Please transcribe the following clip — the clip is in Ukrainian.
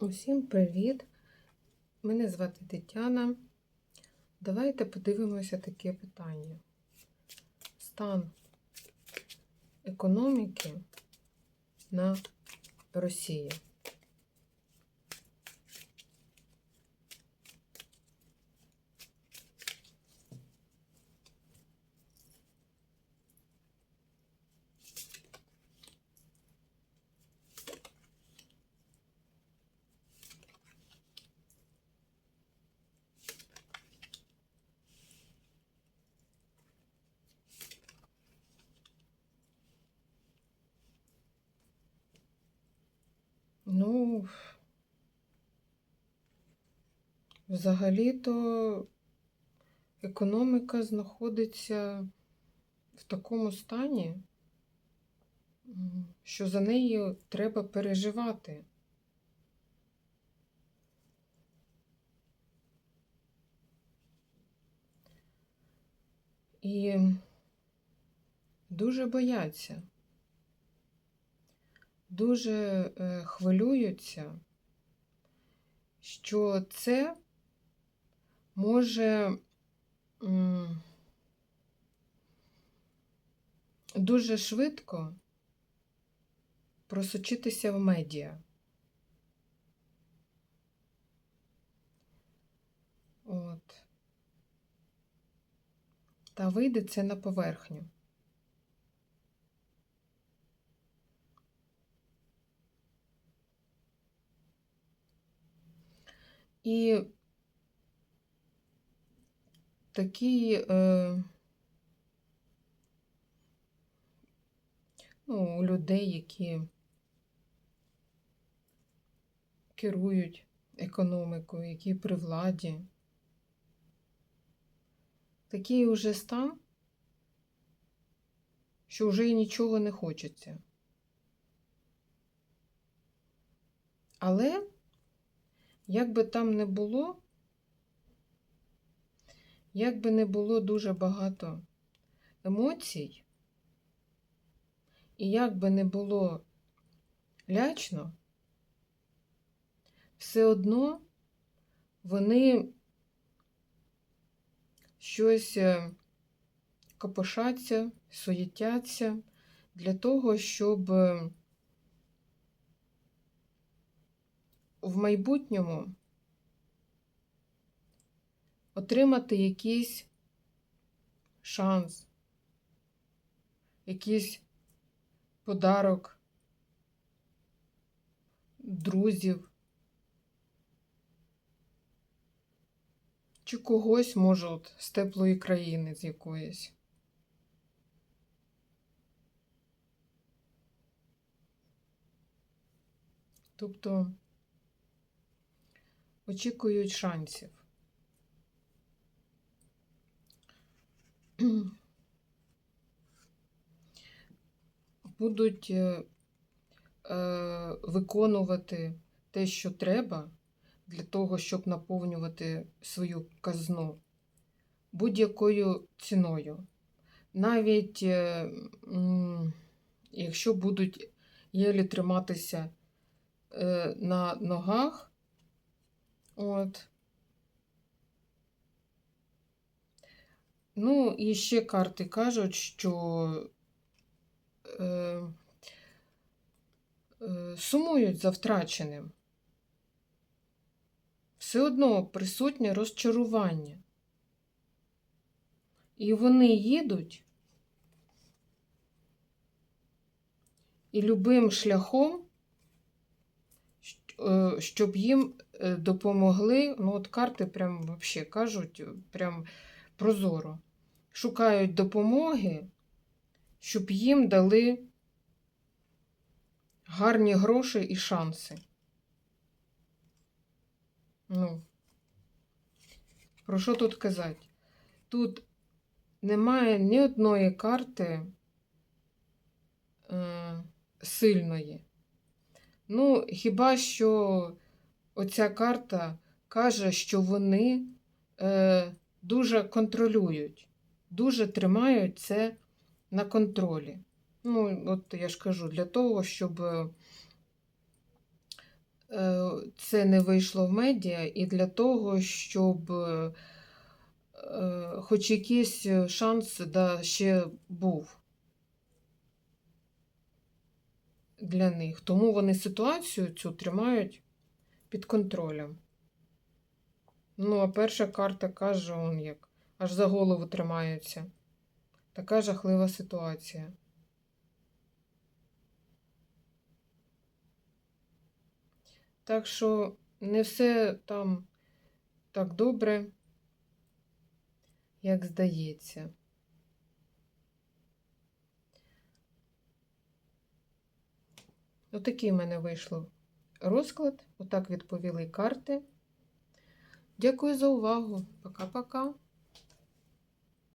Усім привіт! Мене звати Тетяна. Давайте подивимося таке питання. Стан економіки на Росії. Ну, взагалі-то економіка знаходиться в такому стані, що за нею треба переживати. І дуже бояться, дуже е, хвилюються, що це може дуже швидко просочитися в медіа. От. Та вийде це на поверхню. І такі е, ну, у людей, які керують економікою, які при владі, такий уже стан, що вже і нічого не хочеться. Але, як би там не було, як би не було дуже багато емоцій, і як би не було лячно, все одно вони щось е, копошаться, суєтяться для того, щоб е, в майбутньому отримати якийсь шанс, якийсь подарок друзів. Чи когось, може, от, з теплої країни з якоїсь. Тобто очікують шансів. Будуть е, е, виконувати те, що треба, для того, щоб наповнювати свою казну будь-якою ціною. Навіть е, м, якщо будуть єлі триматися е, на ногах, от. Ну, і ще карти кажуть, що е, е, сумують за втраченим. Все одно присутнє розчарування. І вони їдуть і любим шляхом, щоб їм е, допомогли, ну от карти прям вообще кажуть, прям прозоро, шукають допомоги, щоб їм дали гарні гроші і шанси. Ну, про що тут казати? Тут немає ні одної карти е, сильної. Ну, хіба що оця карта каже, що вони е, дуже контролюють, дуже тримають це на контролі. Ну, от я ж кажу, для того, щоб е, е, це не вийшло в медіа, і для того, щоб е, е, хоч якийсь шанс да, ще був для них. Тому вони ситуацію цю тримають під контролем. Ну, а перша карта каже, он як, аж за голову тримаються. Така жахлива ситуація. Так що не все там так добре, як здається. Отакий в мене вийшло розклад. Отак відповіли карти. Дякую за увагу. Пока-пока.